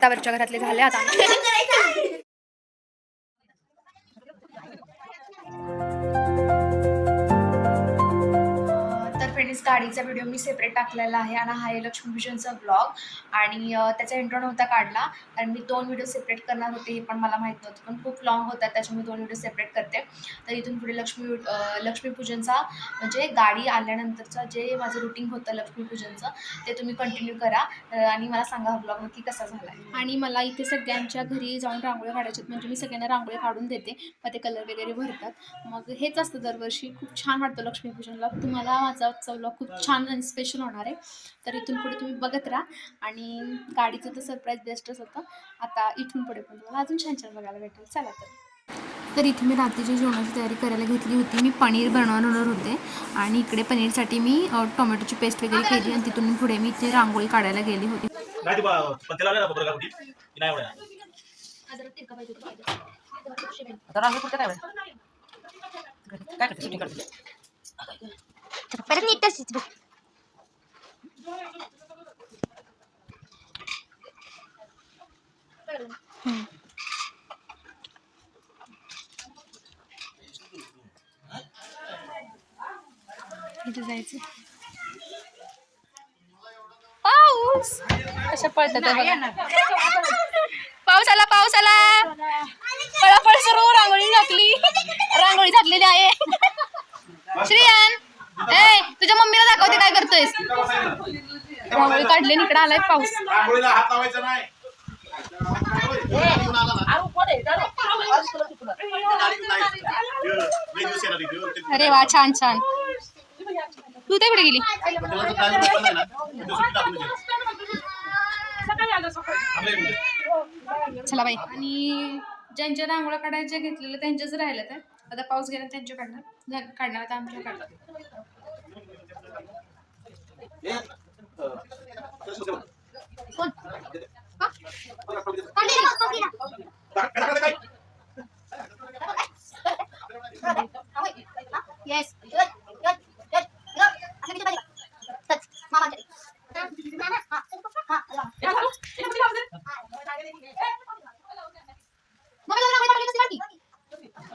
त्यावरच्या घरातले झाले आता. आम्ही- गाडीचा व्हिडिओ मी सेपरेट टाकलेला आहे आणि हा आहे लक्ष्मीपूजनचा ब्लॉग आणि त्याचा इंट्रो नव्हता काढला. कारण मी दोन व्हिडिओ सेपरेट करणार होते हे पण मला माहीत नव्हतं. पण खूप लॉंग होता त्याच्यामुळे दोन व्हिडिओ सेपरेट करते. तर इथून पुढे लक्ष्मी लक्ष्मीपूजनचा म्हणजे गाडी आल्यानंतरचं जे माझं रुटीन होतं लक्ष्मीपूजनचं ते तुम्ही कंटिन्यू करा. आणि मला सांगा हा ब्लॉग नक्की कसा झाला आहे आणि मला इथे सगळ्यांच्या घरी जाऊन रांगोळ्या काढायच्यात म्हणजे मी सगळ्यांना रांगोळी काढून देते. मग ते कलर वगैरे भरतात. मग हेच असतं दरवर्षी. खूप छान वाटतं लक्ष्मीपूजनला. तुम्हाला माझा उत्सव ब्लॉग खूप छान आणि स्पेशल होणार आहे. तर इथून पुढे तुम्ही बघत राहा. आणि गाडीचं तर सरप्राईज बेस्टच होतं. आता इथून पुढे पण तुम्हाला अजून छान छान बघायला भेटेल. चला तर. तर इथे मी रात्रीच्या जेवणाची तयारी करायला घेतली होती. मी पनीर बनवणार होते. आणि इकडे पनीरसाठी मी टोमॅटोची पेस्ट वगैरे केली आणि तिथून पुढे मी इथे रांगोळी काढायला गेली होती. काय वेळ काय करते शूटिंग करते परत नीट तशीच बघ इथे जायचं पाऊस कशा पळतात त्या बघा. पाऊस आला पाऊस आला पळापळ सुरू रांगोळी झाकली रांगोळी झाकलेली आहे श्रियान ए तुझ्या मम्मीला दाखवते काय करतोयस आणि इकडे आलाय पाऊस. अरे वा छान छान. तू ते कुठे गेली. तर. चला बाई. आणि ज्यांच्या रांगोळ्या काढायच्या घेतलेल्या त्यांच्याच राहिल्या त्या. आता पाऊस गेला त्यांच्या काढणार. काढणार आता आमच्या काढणार. हे, अं, कसं ठेवलं? टाक- टाक- टाक- टाक. येस असं किती पाहिजे टच मामा हा हा मग मला रांगोळी पाठवली नसती ना ती.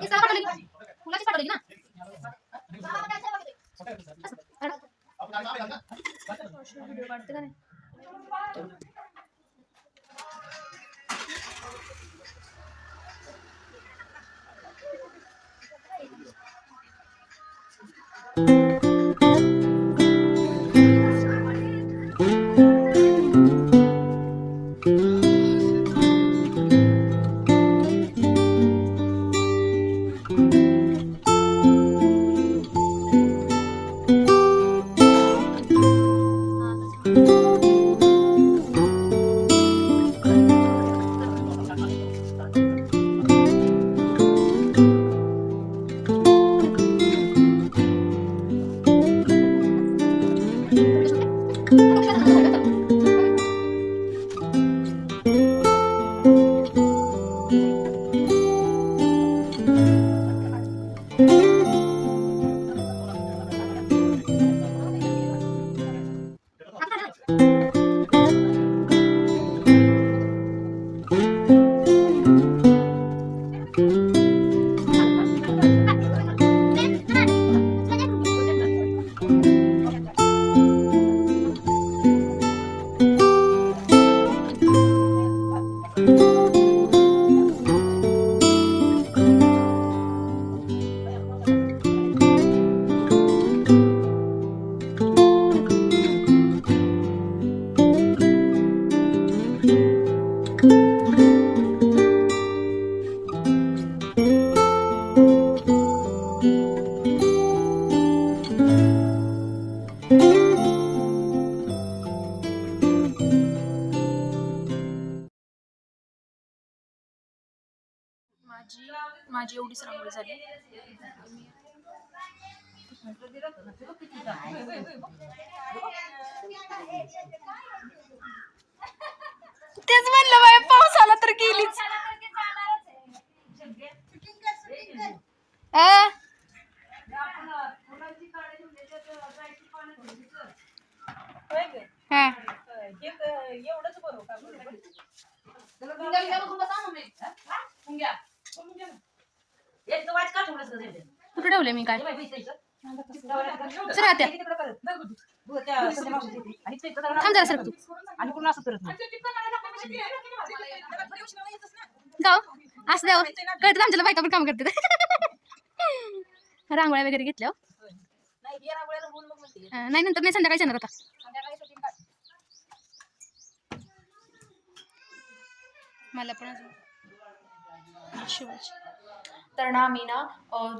ती सरळ पाठवली की. फुलाचीच पाठवली ना व्हिडिओ काढते का नाही माझी माझी एवढीच रांगोळी झाली तेच म्हणलं बाय पाऊस आला तर गेलीच आ? हा एवढंच बरोबर एक तर वाच का ठेवलंस का ते? कुठे ठेवले मी काय हे बाई, इथं, इथं. सर आत्या तिकडं करत. हो, त्या संध्या मावशीच्या इथे. आणि इथं- इथं जरा- थांब जरा सर तू आणि पूर्ण असं करत नाही. गाव असं द्यावं कळतं आमच्याला बायका पण काम करते रांगोळ्या वगैरे घेतल्या हो. नाही, नंतर नाही संध्याकाळी येणार आता. मला पण शिवायची तर ना आम्ही ना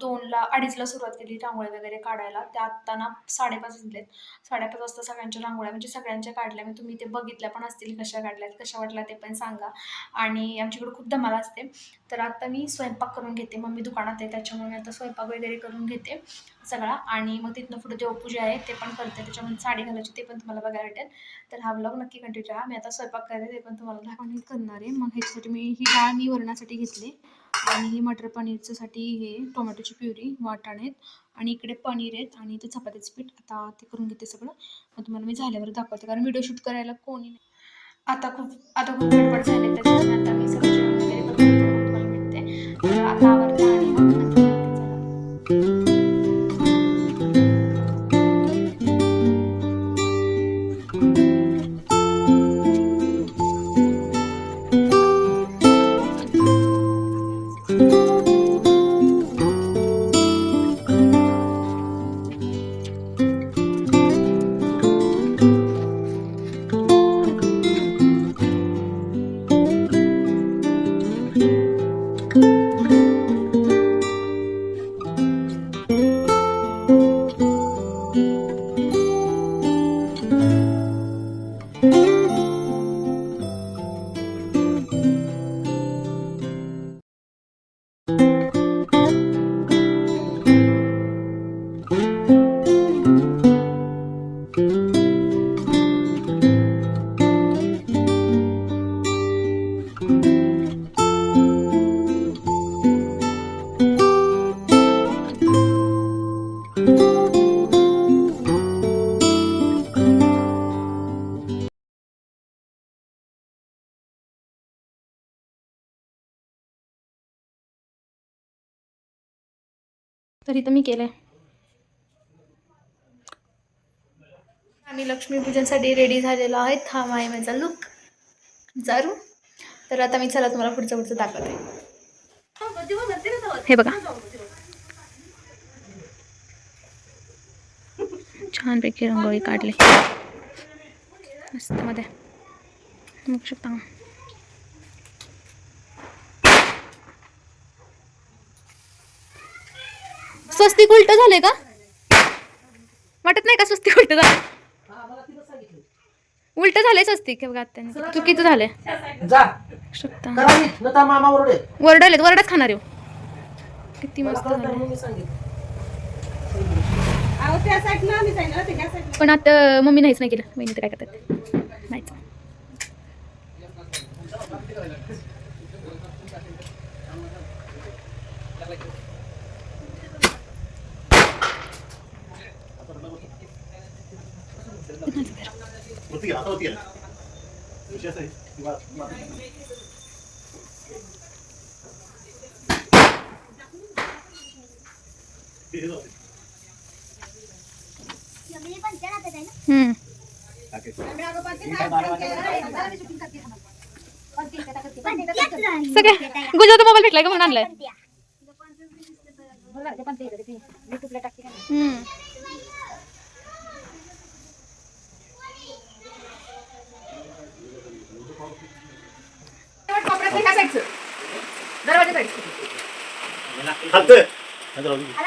दोनला अडीचला सुरुवात केली रांगोळ्या वगैरे काढायला. त्या आत्ता ना साडेपाच वाजलेत. साडेपाच वाजता सगळ्यांच्या रांगोळ्या म्हणजे सगळ्यांच्या काढल्या. मी तुम्ही ते बघितल्या पण असतील कशा काढल्यात कशा वाटल्या ते पण सांगा. आणि आमच्याकडे खूप धमाल असते. तर आत्ता मी स्वयंपाक करून घेते. मम्मी दुकानात आहे त्याच्यामुळे मी आता स्वयंपाक वगैरे करून घेते सगळा. आणि मग तिथनं पुढे देवपूजा आहे ते पण करते. त्याच्यामध्ये साडी घालायची ते पण तुम्हाला बघायला भेटेल. तर हा ब्लॉग नक्की कंटिन्यू राहा मी आता स्वयंपाक करते ते पण तुम्हाला दाखवून करणार आहे. मग ह्याच्यासाठी मी ही डाळ मी वरणासाठी घेतली. आणि हे मटर पनीरच्यासाठी हे टोमॅटोची प्युरी वाटाणे आणि इकडे पनीर आहेत आणि ते चपात्याचं पीठ. आता ते करून घेते सगळं. मग तुम्हाला मी झाल्यावर दाखवते कारण व्हिडिओ शूट करायला कोणी नाही. आता खूप आता खूप गडबड झाली त्याच्यामुळे आता मी सगळं जेवण वगैरे करून तुम्हाला भेटते. आता तर इथं मी केलं आहे आम्ही लक्ष्मीपूजनसाठी रेडी झालेलो आहेत. हा आहे माझा लुक जारू. तर आता मी चला तुम्हाला पुढचं पुढचं दाखवते. हे बघा. छानपैकी रंगोळी काढली. मस्त मध्ये. शकता स्वस्तिक उलट झालंय का? वाटत नाही का स्वस्तिक उलट झालं उलट झालंय स्वस्तिक हे बघा आत्याने चुकीचं झालंय. जा. शकता करावी नता मामा ओरडे. वरडलेत वरडच खाणार येऊ किती मस्त पण आता मम्मी नाहीच नाही केलं. वहिनी तर काय करतात? आता होती आहे. हम्म. गुजरात मोबाईल भेटलाय का म्हणून आणलाय हम्म. चालतंय.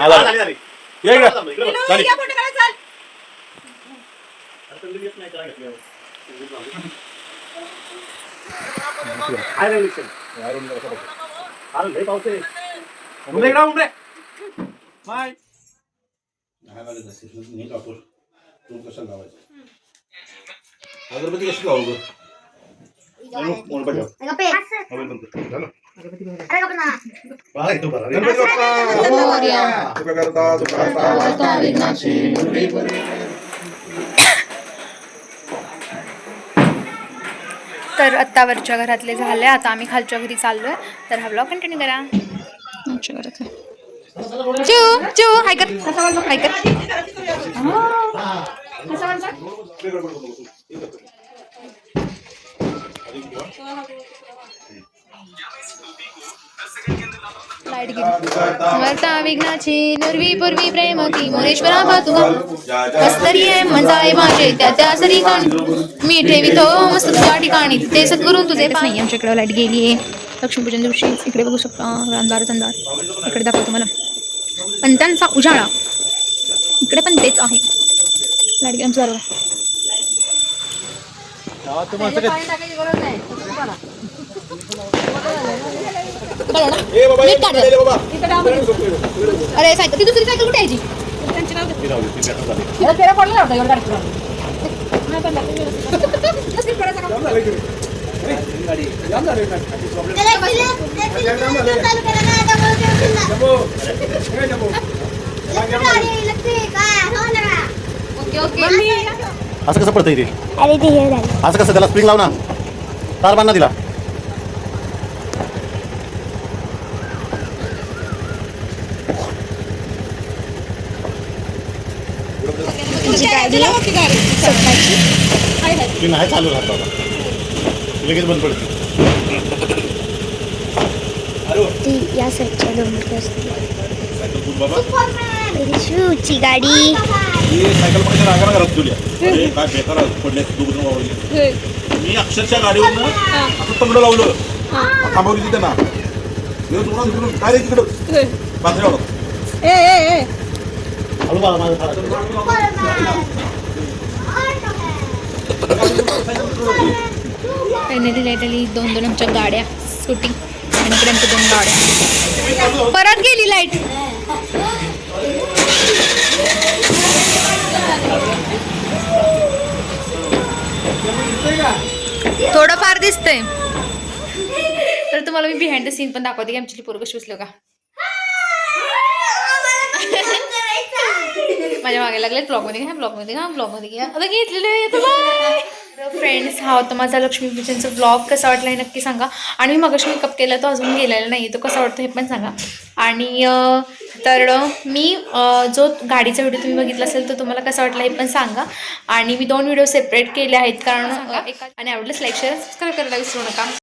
आला, आली, आली. ये इकडं. इकडं बघ. पण लगेच नाही करा घेतल्यावर. काय नाही विषय. अरे लय पाऊस आहे. उमरे इकडं, उमरे. माय. अगरबत्ती कशी लावू गं? मोबाईल. मोबाईल बंद कर. झालं? तर आत्तावरच्या घरातले झाले आता आम्ही खालच्या घरी चाललोय. तर हा ब्लॉग कंटिन्यू करा. आमच्या घरात चू चू हाय कर. हाय कर लाइट गेली. मरता विघ्नाची नुरवी पूर्वी प्रेम की मोरेश्वरा पातुका कस्तरी आहे मजाय माझे त्या त्या सरी काणी? मी ठेवितो मस्त तुझ्या ठिकाणी. ते सद्गुरू तुझे नाही आमच्याकडे लाइट गेली आहे. लक्ष्मीपूजन दिवशी इकडे बघू शकता अंधारच अंधार इकडे दाखवतो मला. पण त्यांचा उजाळा इकडे पण तेच आहे. लाइट नीट काढ जरा. अरे सायकल ती दुसरी सायकल कुठे यायची पडला होता. एवढं ओके असं कसं पडतं इथे अरे ते हे झालं. असं कसं त्याला स्प्रिंग लाव ना. तार बांध ना गाडी. ती नाही चालू राहत बाबा ती लगेच बंद पडते. ती या साईडच्या असते. बाबा. गाडी. ही सायकल माझ्या रागाला घरात तुल्या अरे काय बेकार पडले दोघ जण वावरले मी अक्षरशः गाडीवर असं तंगड लावलं. थांबवली तिथे ना. गेलो तुम्हाला तिकडून. काय रे तिकडं? पात्र्यावर हळू बाळा माझं लाइट आली दोन दोन आमच्या गाड्या स्कूटी आणि इकडे आमच्या दोन गाड्या. परत गेली लाइट थोडं फार दिसतंय. तर तुम्हाला मी बिहाइंड द सीन पण दाखवते की आमची पोरं कशी बसलो का माझ्या मागे लागले ब्लॉगमध्ये घ्या ब्लॉगमध्ये घ्या ब्लॉगमध्ये घ्या. आता घेतलेले फ्रेंड्स हा होता माझा लक्ष्मीपूजनचा ब्लॉग कसा वाटला हे नक्की सांगा. आणि मी मगाशी मेकअप केला तो अजून गेलेला नाही तो कसा वाटतो हे पण सांगा. आणि तर मी जो गाडीचा व्हिडिओ तुम्ही बघितला असेल तर तुम्हाला कसा वाटला हे पण सांगा. आणि मी दोन व्हिडिओ सेपरेट केले आहेत कारण एका आणि आवडल्यास लाईक शेअर सबस्क्राईब करायला विसरू नका.